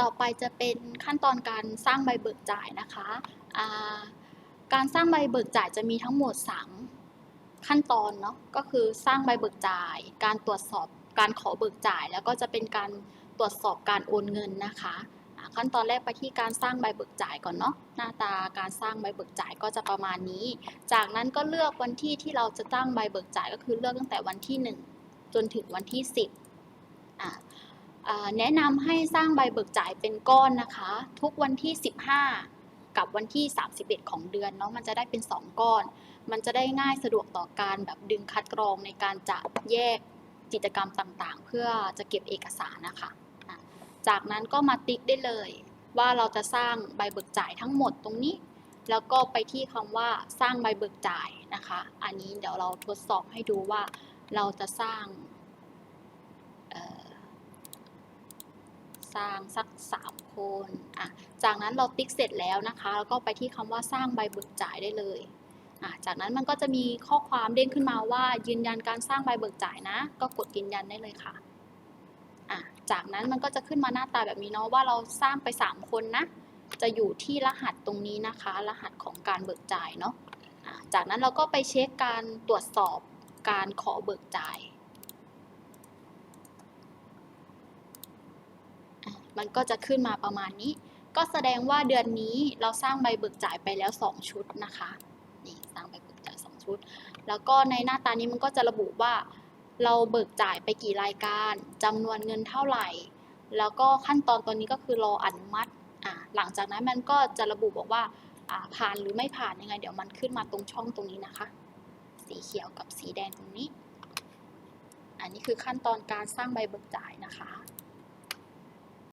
ต่อไปจะเป็นขั้นตอนการสร้างใบเบิกจ่ายนะคะการสร้างใบเบิกจ่ายจะมีทั้งหมด 3 ขั้นตอนเนาะก็คือสร้างใบเบิกจ่าย การตรวจสอบการขอเบิกจ่าย แล้วก็จะเป็นการตรวจสอบการโอนเงินนะคะขั้นตอนแรกไปที่การสร้างใบเบิกจ่ายก่อนเนาะหน้าตาการสร้างใบเบิกจ่ายก็จะประมาณนี้ จากนั้นก็เลือกวันที่ที่เราจะตั้งใบเบิกจ่ายก็คือเลือกตั้งแต่วันที่ 1 จนถึงวันที่ 10อ่า แนะนำให้สร้างใบเบิกจ่ายเป็นก้อนนะคะ ทุกวันที่ 15 กับวันที่ 31 ของเดือนเนาะมันจะได้เป็น 2 ก้อน มันจะได้ง่ายสะดวกต่อการแบบดึงคัดกรองในการจะแยกกิจกรรมต่างๆ เพื่อจะเก็บเอกสารนะคะจากนั้นก็มาติ๊กได้เลย ว่าเราจะสร้างใบเบิกจ่ายทั้งหมดตรงนี้ แล้วก็ไปที่คำว่าสร้างใบเบิกจ่ายนะคะ อันนี้เดี๋ยวเราทดสอบให้ดูว่าเราจะสร้างเอ่อ สร้างสัก 3 คนอะจากนั้นเราติ๊กเสร็จแล้วนะคะ แล้วก็ไปที่คำว่าสร้างใบเบิกจ่ายได้เลยอะจากนั้นมันก็จะมีข้อความเด้งขึ้นมาว่า ยืนยันการสร้างใบเบิกจ่ายนะ ก็กดยืนยันได้เลยค่ะอะจากนั้นมันก็จะขึ้นมาหน้าตาแบบนี้เนาะว่าเราสร้างไป 3 คนนะ จะอยู่ที่รหัสตรงนี้นะคะ รหัสของการเบิกจ่ายเนาะอะจากนั้นเราก็ไปเช็คการตรวจสอบการขอเบิกจ่าย มันก็จะขึ้นมาประมาณนี้ ก็แสดงว่าเดือนนี้เราสร้างใบเบิกจ่ายไปแล้ว 2 ชุดนะคะ นี่สร้างใบเบิกจ่าย 2 ชุด แล้วก็ในหน้าตานี้มันก็จะระบุว่า เราเบิกจ่ายไปกี่รายการจำนวนเงินเท่าไหร่ แล้วก็ขั้นตอนตัวนี้ก็คือรออนุมัติอ่าหลังจากนั้นมันก็จะระบุบอกว่าอ่าผ่านหรือไม่ผ่านยังไง เดี๋ยวมันขึ้นมาตรงช่องตรงนี้นะคะ สีเขียวกับสีแดงตรงนี้ อันนี้คือขั้นตอนการสร้างใบเบิกจ่ายนะคะ